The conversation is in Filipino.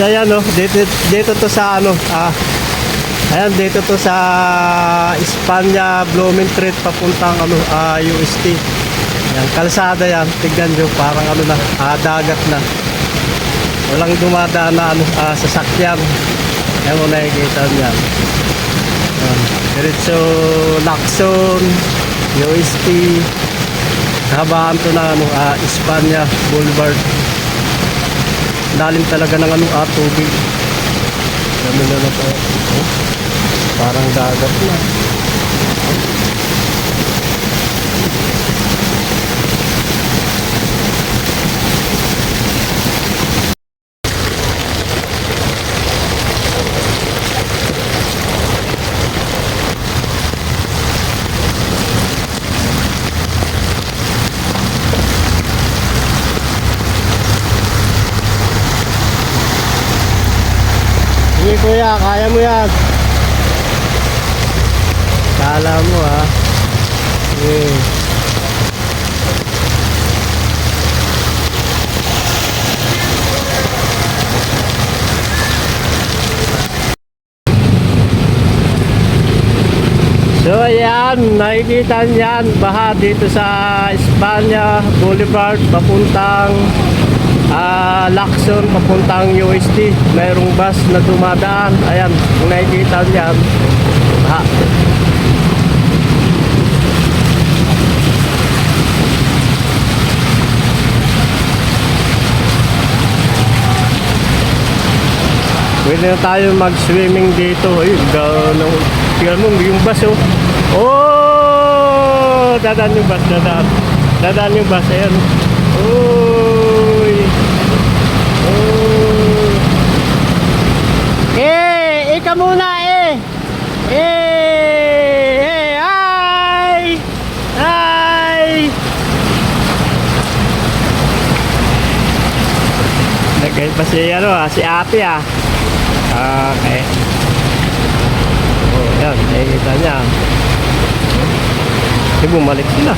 So ayan no, dito, dito to sa ano, ah, ayan dito to sa Espanya, Blooming Street papuntang ano, ah, UST. Yan, kalsada yan, tignan nyo, parang ano na, ah, dagat na. Walang dumadaan na ano, ah, sasakyan. Ayan mo nakikita niyan. Yan. Diretso Lacson, UST, habaan to na ano, ah, Espanya Boulevard. Lalim talaga ng ano, ah, tubig. Dami na na po. Parang dagat na. Sige kuya, kaya mo yan. Kala mo ha. Sige. So ayan, nakikita niyan baha dito sa Espanya Boulevard papuntang ah Lacson papuntang UST. Mayroong bus na dumadaan. Ayan, kung nakikita niyan baha. Pwede na tayo mag-swimming dito. Ayun, gano'n. Tingnan yung bus oh. Oh! Dadaan yung bus, dadaan. Dadaan yung bus, ayan. Uy! Oh! Eh! Ika muna eh! Eh! Eh! Ay! Ay! Nagay pa si ano ah, si ate ah. Okay. Oh, yan. Nakikita niya. Eh, bumalik sila.